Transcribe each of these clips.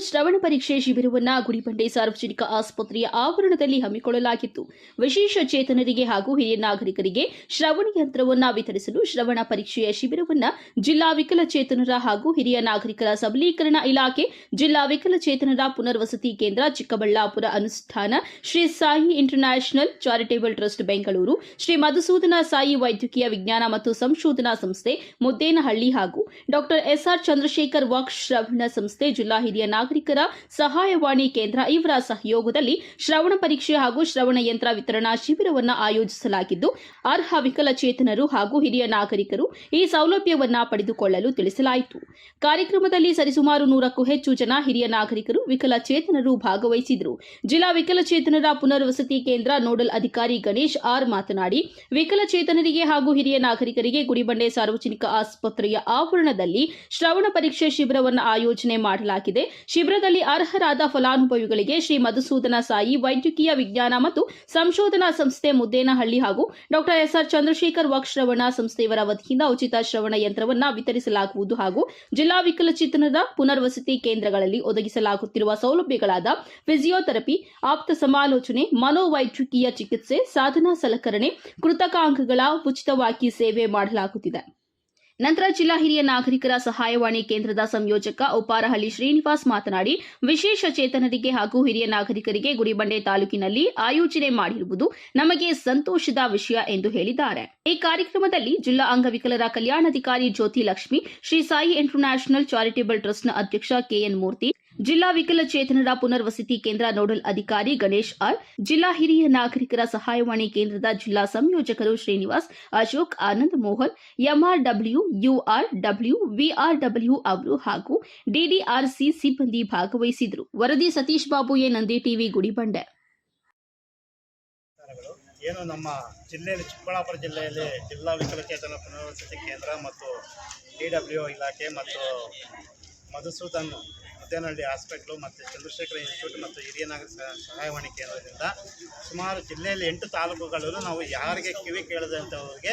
ಶ್ರವಣ ಪರೀಕ್ಷೆ ಶಿಬಿರವನ್ನು ಗುಡಿಬಂಡೆ ಸಾರ್ವಜನಿಕ ಆಸ್ಪತ್ರೆಯ ಆವರಣದಲ್ಲಿ ಹಮ್ಮಿಕೊಳ್ಳಲಾಗಿತ್ತು. ವಿಶೇಷ ಚೇತನರಿಗೆ ಹಾಗೂ ಹಿರಿಯ ನಾಗರಿಕರಿಗೆ ಶ್ರವಣ ಯಂತ್ರವನ್ನು ವಿತರಿಸಲು ಶ್ರವಣ ಪರೀಕ್ಷೆಯ ಶಿಬಿರವನ್ನು ಜಿಲ್ಲಾ ವಿಕಲಚೇತನರ ಹಾಗೂ ಹಿರಿಯ ನಾಗರಿಕರ ಸಬಲೀಕರಣ ಇಲಾಖೆ, ಜಿಲ್ಲಾ ವಿಕಲಚೇತನರ ಪುನರ್ವಸತಿ ಕೇಂದ್ರ ಚಿಕ್ಕಬಳ್ಳಾಪುರ ಅನುಷ್ಠಾನ, Shri Sai international charitable trust Bengaluru, Shri Madhusudana Sai ವೈದ್ಯಕೀಯ ವಿಜ್ಞಾನ ಮತ್ತು ಸಂಶೋಧನಾ ಸಂಸ್ಥೆ ಮುದ್ದೇನಹಳ್ಳಿ ಹಾಗೂ ಡಾಕ್ಟರ್ ಎಸ್ಆರ್ ಚಂದ್ರಶೇಖರ್ ವಾಕ್ ಶ್ರವಣ ಸಂಸ್ಥೆ ಜಿಲ್ಲಾ ಹಿರಿಯ ನಾಗರಿಕರ ಸಹಾಯವಾಣಿ ಕೇಂದ್ರ ಇವರ ಸಹಯೋಗದಲ್ಲಿ ಶ್ರವಣ ಪರೀಕ್ಷೆ ಹಾಗೂ ಶ್ರವಣ ಯಂತ್ರ ವಿತರಣಾ ಶಿಬಿರವನ್ನು ಆಯೋಜಿಸಲಾಗಿದ್ದು, ಅರ್ಹ ವಿಕಲಚೇತನರು ಹಾಗೂ ಹಿರಿಯ ನಾಗರಿಕರು ಈ ಸೌಲಭ್ಯವನ್ನ ಪಡೆದುಕೊಳ್ಳಲು ತಿಳಿಸಲಾಯಿತು. ಕಾರ್ಯಕ್ರಮದಲ್ಲಿ ಸರಿಸುಮಾರು ನೂರಕ್ಕೂ ಹೆಚ್ಚು ಜನ ಹಿರಿಯ ನಾಗರಿಕರು ವಿಕಲಚೇತನರು ಭಾಗವಹಿಸಿದರು. ಜಿಲ್ಲಾ ವಿಕಲಚೇತನರ ಪುನರ್ವಸತಿ ಕೇಂದ್ರ ನೋಡಲ್ ಅಧಿಕಾರಿ ಗಣೇಶ್ ಆರ್ ಮಾತನಾಡಿ, ವಿಕಲಚೇತನರಿಗೆ ಹಾಗೂ ಹಿರಿಯ ನಾಗರಿಕರಿಗೆ ಗುಡಿಬಂಡೆ ಸಾರ್ವಜನಿಕ ಆಸ್ಪತ್ರೆಯ ಆವರಣದಲ್ಲಿ ಶ್ರವಣ ಪರೀಕ್ಷೆ ಶಿಬಿರವನ್ನು ಆಯೋಜನೆ ಮಾಡಲಾಗಿದೆ. ಶಿಬಿರದಲ್ಲಿ ಅರ್ಹರಾದ ಫಲಾನುಭವಿಗಳಿಗೆ ಶ್ರೀ ಮಧುಸೂದನ ಸಾಯಿ ವೈದ್ಯಕೀಯ ವಿಜ್ಞಾನ ಮತ್ತು ಸಂಶೋಧನಾ ಸಂಸ್ಥೆ ಮುದ್ದೇನಹಳ್ಳಿ ಹಾಗೂ ಡಾಕ್ಟರ್ ಎಸ್ಆರ್ ಚಂದ್ರಶೇಖರ್ ವಾಕ್ ಶ್ರವಣ ಸಂಸ್ಥೆಯವರ ವತಿಯಿಂದ ಉಚಿತ ಶ್ರವಣ ಯಂತ್ರವನ್ನ ವಿತರಿಸಲಾಗುವುದು ಹಾಗೂ ಜಿಲ್ಲಾ ವಿಕಲಚೇತನದ ಪುನರ್ವಸತಿ ಕೇಂದ್ರಗಳಲ್ಲಿ ಒದಗಿಸಲಾಗುತ್ತಿರುವ ಸೌಲಭ್ಯಗಳಾದ ಫಿಸಿಯೋಥೆರಪಿ, ಆಪ್ತ ಸಮಾಲೋಚನೆ, ಮನೋವೈದ್ಯಕೀಯ ಚಿಕಿತ್ಸೆ, ಸಾಧನಾ ಸಲಕರಣೆ ಕೃತಕಾಂಗಗಳ ಉಚಿತವಾಗಿ ಸೇವೆ ಮಾಡಲಾಗುತ್ತಿದೆ. ನಂತರ ಜಿಲ್ಲಾ ಹಿರಿಯ ನಾಗರಿಕರ ಸಹಾಯವಾಣಿ ಕೇಂದ್ರದ ಸಂಯೋಜಕ ಉಪಾರಹಳ್ಳಿ ಶ್ರೀನಿವಾಸ್ ಮಾತನಾಡಿ, ವಿಶೇಷ ಚೇತನರಿಗೆ ಹಾಗೂ ಹಿರಿಯ ನಾಗರಿಕರಿಗೆ ಗುಡಿಬಂಡೆ ತಾಲೂಕಿನಲ್ಲಿ ಆಯೋಜನೆ ಮಾಡಿರುವುದು ನಮಗೆ ಸಂತೋಷದ ವಿಷಯ ಎಂದು ಹೇಳಿದ್ದಾರೆ. ಈ ಕಾರ್ಯಕ್ರಮದಲ್ಲಿ ಜಿಲ್ಲಾ ಅಂಗವಿಕಲರ ಕಲ್ಯಾಣಾಧಿಕಾರಿ ಜ್ಯೋತಿ ಲಕ್ಷ್ಮಿ, ಶ್ರೀ ಸಾಯಿ ಇಂಟರ್ನ್ಯಾಷನಲ್ ಚಾರಿಟೇಬಲ್ ಟ್ರಸ್ಟ್ನ ಅಧ್ಯಕ್ಷ ಕೆಎನ್ ಮೂರ್ತಿ ಜಿಲ್ಲಾ ವಿಕಲಚೇತನರ ಪುನರ್ವಸತಿ ಕೇಂದ್ರ ನೋಡಲ್ ಅಧಿಕಾರಿ ಗಣೇಶ್ ಆರ್ ಜಿಲ್ಲಾ ಹಿರಿಯ ನಾಗರಿಕರ ಸಹಾಯವಾಣಿ ಕೇಂದ್ರದ ಜಿಲ್ಲಾ ಸಂಯೋಜಕರು Srinivas, Ashok Anand Mohan, MRW URW VRW ಅವರು ಹಾಗೂ ಡಿಡಿಆರ್ಸಿ ಸಿಬ್ಬಂದಿ ಭಾಗವಹಿಸಿದರು ವರದಿ ಸತೀಶ್ ಬಾಬು ಎ ನಂದಿ ಟಿವಿ, ಗುಡಿಬಂಡೆ. ಏನು ನಮ್ಮ ಜಿಲ್ಲೆಯಲ್ಲಿ, ಚಿಕ್ಕಬಳ್ಳಾಪುರ ಜಿಲ್ಲೆಯಲ್ಲಿ ಜಿಲ್ಲಾ ವಿಕಲಚೇತನ ಪುನರ್ವಸತಿ ಕೇಂದ್ರ ಮತ್ತು ಡಿ ಡಬ್ಲ್ಯೂ ಇಲಾಖೆ ಮತ್ತು ಮಧುಸೂದನ್ ಮುದ್ದೇನಹಳ್ಳಿ ಹಾಸ್ಪಿಟ್ಲು ಮತ್ತು ಚಂದ್ರಶೇಖರ ಇನ್ಸ್ಟಿಟ್ಯೂಟ್ ಮತ್ತು ಹಿರಿಯ ನಾಗರಿಕ ಸಹ- ಸಹಾಯವಾಣಿ ಕೇಂದ್ರದಿಂದ ಸುಮಾರು ಜಿಲ್ಲೆಯಲ್ಲಿ ಎಂಟು ತಾಲೂಕುಗಳಲ್ಲೂ ನಾವು ಯಾರಿಗೆ ಕಿವಿ ಕೇಳದಂಥವ್ರಿಗೆ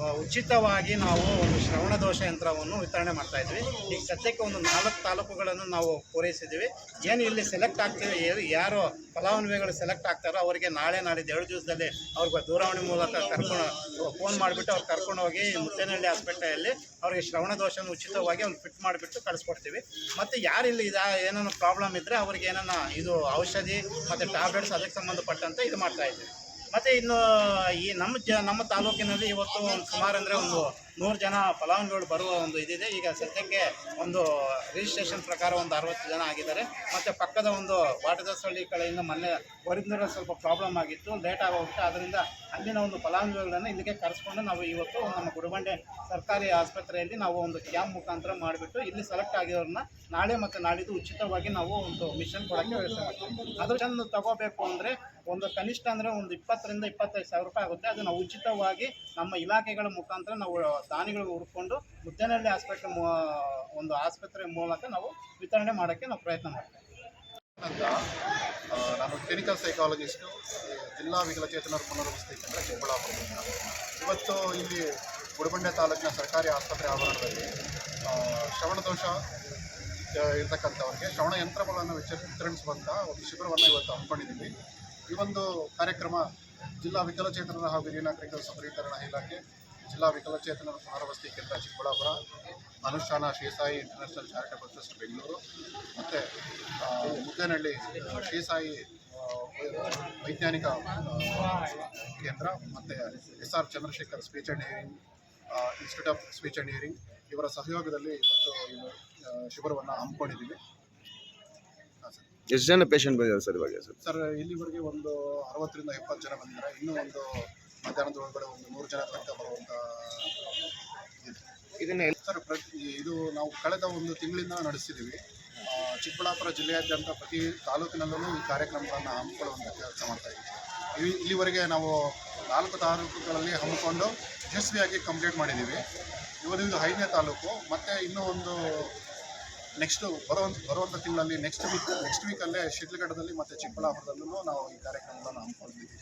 ಉಚಿತವಾಗಿ ನಾವು ಒಂದು ಶ್ರವಣ ದೋಷ ಯಂತ್ರವನ್ನು ವಿತರಣೆ ಮಾಡ್ತಾ ಇದ್ವಿ. ಈಗ ಸದ್ಯಕ್ಕೆ ಒಂದು ನಾಲ್ಕು ತಾಲೂಕುಗಳನ್ನು ನಾವು ಪೂರೈಸಿದ್ದೀವಿ. ಏನು ಇಲ್ಲಿ ಸೆಲೆಕ್ಟ್ ಆಗ್ತೀವಿ ಯಾರು- ಫಲಾನುಭವಿಗಳು ಸೆಲೆಕ್ಟ್ ಆಗ್ತಾರೋ ಅವರಿಗೆ ನಾಳೆ ನಾಡಿದ್ದು ಎರಡು ದಿವಸದಲ್ಲಿ ಅವ್ರಿಗೆ ದೂರವಾಣಿ ಮೂಲಕ ಕರ್ಕೊಂಡು ಫೋನ್ ಮಾಡಿಬಿಟ್ಟು ಅವ್ರು ಕರ್ಕೊಂಡು ಹೋಗಿ ಮುತ್ತೇನಹಳ್ಳಿ ಹಾಸ್ಪಿಟಲಲ್ಲಿ ಅವ್ರಿಗೆ ಶ್ರವಣ ದೋಷವನ್ನು ಉಚಿತವಾಗಿ ಅವ್ರು ಫಿಟ್ ಮಾಡಿಬಿಟ್ಟು ಕಳಿಸ್ಕೊಡ್ತೀವಿ. ಮತ್ತು ಯಾರು ಇಲ್ಲಿ ಇದು, ಏನೇನು ಪ್ರಾಬ್ಲಮ್ ಇದ್ದರೆ ಅವ್ರಿಗೆ ಏನಾನ ಇದು ಔಷಧಿ ಮತ್ತು ಟ್ಯಾಬ್ಲೆಟ್ಸ್ ಅದಕ್ಕೆ ಸಂಬಂಧಪಟ್ಟಂತೆ ಇದು ಮಾಡ್ತಾ ಇದ್ದೀವಿ. ಮತ್ತು ಇನ್ನು ಈ ನಮ್ಮ ಜ ನಮ್ಮ ತಾಲೂಕಿನಲ್ಲಿ ಇವತ್ತು ಒಂದು ಸುಮಾರು ಅಂದರೆ ಒಂದು ನೂರು ಜನ ಫಲಾನುಭವಿಗಳು ಬರುವ ಒಂದು ಇದಿದೆ. ಈಗ ಸದ್ಯಕ್ಕೆ ಒಂದು ರಿಜಿಸ್ಟ್ರೇಷನ್ ಪ್ರಕಾರ ಒಂದು ಅರವತ್ತು ಜನ ಆಗಿದ್ದಾರೆ. ಮತ್ತು ಪಕ್ಕದ ಒಂದು ವಾಟದಸಳ್ಳಿ ಕಡೆಯಿಂದ ಮೊನ್ನೆ ಬರಿದ್ರೆ ಸ್ವಲ್ಪ ಪ್ರಾಬ್ಲಮ್ ಆಗಿತ್ತು. ಲೇಟ್ ಆಗೋಗುತ್ತೆ ಅದರಿಂದ ಅಲ್ಲಿನ ಒಂದು ಫಲಾನುಭವಿಗಳನ್ನು ಇಲ್ಲಿಗೆ ಕರೆಸ್ಕೊಂಡು ನಾವು ಇವತ್ತು ನಮ್ಮ ಗುಡಿಬಂಡೆ ಸರ್ಕಾರಿ ಆಸ್ಪತ್ರೆಯಲ್ಲಿ ನಾವು ಒಂದು ಕ್ಯಾಂಪ್ ಮುಖಾಂತರ ಮಾಡಿಬಿಟ್ಟು ಇಲ್ಲಿ ಸೆಲೆಕ್ಟ್ ಆಗಿರೋರನ್ನ ನಾಳೆ ಮತ್ತು ನಾಡಿದ್ದು ಉಚಿತವಾಗಿ ನಾವು ಒಂದು ಮಿಷನ್ ಕೊಡೋಕ್ಕೆ ವ್ಯವಸ್ಥೆ ಮಾಡ್ತೀವಿ. ಅದ್ರ ಚೆಂದ ತಗೋಬೇಕು ಅಂದರೆ ಒಂದು ಕನಿಷ್ಠ ಅಂದರೆ ಒಂದು ಇಪ್ಪತ್ತರಿಂದ ಇಪ್ಪತ್ತೈದು ಸಾವಿರ ರೂಪಾಯಿ ಆಗುತ್ತೆ. ಅದು ನಾವು ಉಚಿತವಾಗಿ ನಮ್ಮ ಇಲಾಖೆಗಳ ಮುಖಾಂತರ ನಾವು ದಾನಿಗಳು ಹುಡ್ಕೊಂಡು ಮುದ್ದೇನಹಳ್ಳಿ ಆಸ್ಪತ್ರೆ ಒಂದು ಆಸ್ಪತ್ರೆ ಮೂಲಕ ನಾವು ವಿತರಣೆ ಮಾಡೋಕ್ಕೆ ನಾವು ಪ್ರಯತ್ನ ಮಾಡ್ತೀವಿ. ಅಂತ ನಾನು ಕ್ಲಿನಿಕಲ್ ಸೈಕಾಲಜಿಸ್ಟು ಜಿಲ್ಲಾ ವಿಕಲಚೇತನರ ಪುನರ್ವಸತಿ ಕೇಂದ್ರ ಚಿಕ್ಕಬಳ್ಳಾಪುರದಿಂದ. ಇವತ್ತು ಇಲ್ಲಿ ಗುಡಬಂಡೆ ತಾಲೂಕಿನ ಸರ್ಕಾರಿ ಆಸ್ಪತ್ರೆ ಆವರಣದಲ್ಲಿ ಶ್ರವಣ ಶ್ರವಣದೋಷ ಇರತಕ್ಕಂಥವ್ರಿಗೆ ಶ್ರವಣ ಯಂತ್ರಗಳನ್ನು ವಿಚ ವಿತರಿಸುವಂಥ ಒಂದು ಶಿಬಿರವನ್ನು ಇವತ್ತು ಹಮ್ಮಿಕೊಂಡಿದ್ದೀವಿ. ಈ ಒಂದು ಕಾರ್ಯಕ್ರಮ ಜಿಲ್ಲಾ ವಿಕಲಚೇತನರ ಹಾಗೂ ಹಿರಿಯ ನಾಗರಿಕರ ಸಬಲೀಕರಣ ಇಲಾಖೆ ಜಿಲ್ಲಾ ವಿಕಲಚೇತನರ ಪುನರ್ವಸತಿ ಕೇಂದ್ರ ಚಿಕ್ಕಬಳ್ಳಾಪುರ ಅನುಷ್ಠಾನ Sri Sai international charitable trust Bengaluru ಮತ್ತು ಮುದ್ದೇನಹಳ್ಳಿ ಶ್ರೀಸಾಯಿ ವೈಜ್ಞಾನಿಕ ಕೇಂದ್ರ ಮತ್ತು S R Chandrashekhar speech and hearing institute of speech and hearing ಇವರ ಸಹಯೋಗದಲ್ಲಿ ಇವತ್ತು ಶಿಬಿರವನ್ನು ಹಮ್ಮಿಕೊಂಡಿದ್ದೀವಿ. ಎಷ್ಟು ಜನ ಪೇಷಂಟ್ ಬಂದಿದ್ದಾರೆ ಸರ್ ಇವಾಗ? ಸರ್ ಸರ್ ಇಲ್ಲಿವರೆಗೆ ಒಂದು ಅರವತ್ತರಿಂದ ಎಪ್ಪತ್ತು ಜನ ಬಂದಿದ್ದಾರೆ. ಇನ್ನೂ ಒಂದು ಮಧ್ಯಾಹ್ನದ ಒಳಗಡೆ ಒಂದು ನೂರು ಜನ ತನಕ ಬರುವಂಥ ಇದನ್ನ ಸರ್ ಪ್ರತಿ ಇದು ನಾವು ಕಳೆದ ಒಂದು ತಿಂಗಳಿಂದ ನಡೆಸ್ತಿದ್ದೀವಿ ಆ, ಚಿಕ್ಕಬಳ್ಳಾಪುರ ಜಿಲ್ಲೆಯಾದ್ಯಂತ ಪ್ರತಿ ತಾಲೂಕಿನಲ್ಲೂ ಈ ಕಾರ್ಯಕ್ರಮಗಳನ್ನು ಹಮ್ಮಿಕೊಳ್ಳುವಂಥ ಕೆಲಸ ಮಾಡ್ತಾ ಇದ್ದೀವಿ. ಇಲ್ಲಿವರೆಗೆ ನಾವು ನಾಲ್ಕು ತಾಲೂಕುಗಳಲ್ಲಿ ಹಮ್ಮಿಕೊಂಡು ಯಶಸ್ವಿಯಾಗಿ ಕಂಪ್ಲೀಟ್ ಮಾಡಿದ್ದೀವಿ ಇವತ್ತು ಇದು ಐದನೇ ತಾಲೂಕು ಮತ್ತು ಇನ್ನೂ ಒಂದು ನೆಕ್ಸ್ಟು ಬರುವಂಥ ಬರುವಂಥ ತಿಂಗಳಲ್ಲಿ ನೆಕ್ಸ್ಟ್ ವೀಕ್ ನೆಕ್ಸ್ಟ್ ವೀಕಲ್ಲೇ ಶಿಡ್ಲಘಟ್ಟದಲ್ಲಿ ಮತ್ತು ಚಿಕ್ಕಬಳ್ಳಾಪುರದಲ್ಲೂ ನಾವು ಈ ಕಾರ್ಯಕ್ರಮಗಳನ್ನು ಹಮ್ಮಿಕೊಂಡಿದ್ದೀವಿ.